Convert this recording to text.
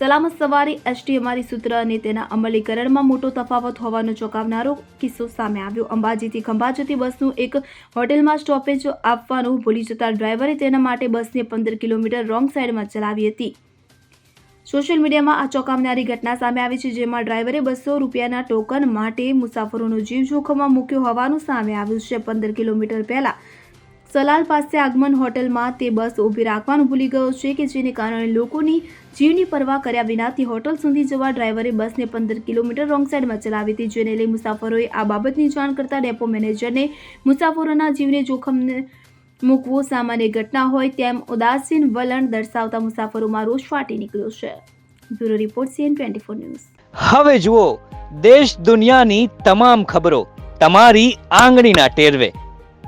સલામત સવારી એસટી અમારી સૂત્ર અને તેના અમલીકરણમાં મોટો તફાવત હોવાનો ચોંકાવનારો કિસ્સો સામે આવ્યો. અંબાજીથી ખંભા જતી બસનું એક હોટેલમાં સ્ટોપેજ આપવાનું ભૂલી જતા ડ્રાઈવરે તેના માટે બસને પંદર કિલોમીટર રોંગ સાઈડમાં ચલાવી હતી. સોશિયલ મીડિયામાં આ ચોંકાવનારી ઘટના સામે આવી છે, જેમાં ડ્રાઈવરે બસો રૂપિયાના ટોકન માટે મુસાફરોનો જીવ જોખમમાં મૂક્યો હોવાનું સામે આવ્યું છે. પંદર કિલોમીટર પહેલા સલાલ પાસે આગમન હોટલમાં તે બસ ઊભી રાખવાનું ભૂલી ગયો છે કે જેને કારણે લોકોની જીવની પરવા કર્યા વિનાથી હોટલ સુધી જવા ડ્રાઈવરે બસને પંદર કિલોમીટર રોંગ સાઈડમાં ચલાવી હતી, જેને લઈ મુસાફરોએ આ બાબતની જાણ કરતા ડેપો મેનેજરને મુસાફરોના જીવને જોખમને મૂકવું સામાન્ય ઘટના હોય તેમ ઉદાસીન વલણ દર્શાવતા મુસાફરોમાં રોષ ફાટી નીકળ્યો છે. Bureau report CN twenty four news. હવે જુઓ, દેશ દુનિયાની તમામ ખબરો તમારી આંગળીના ટેરવે.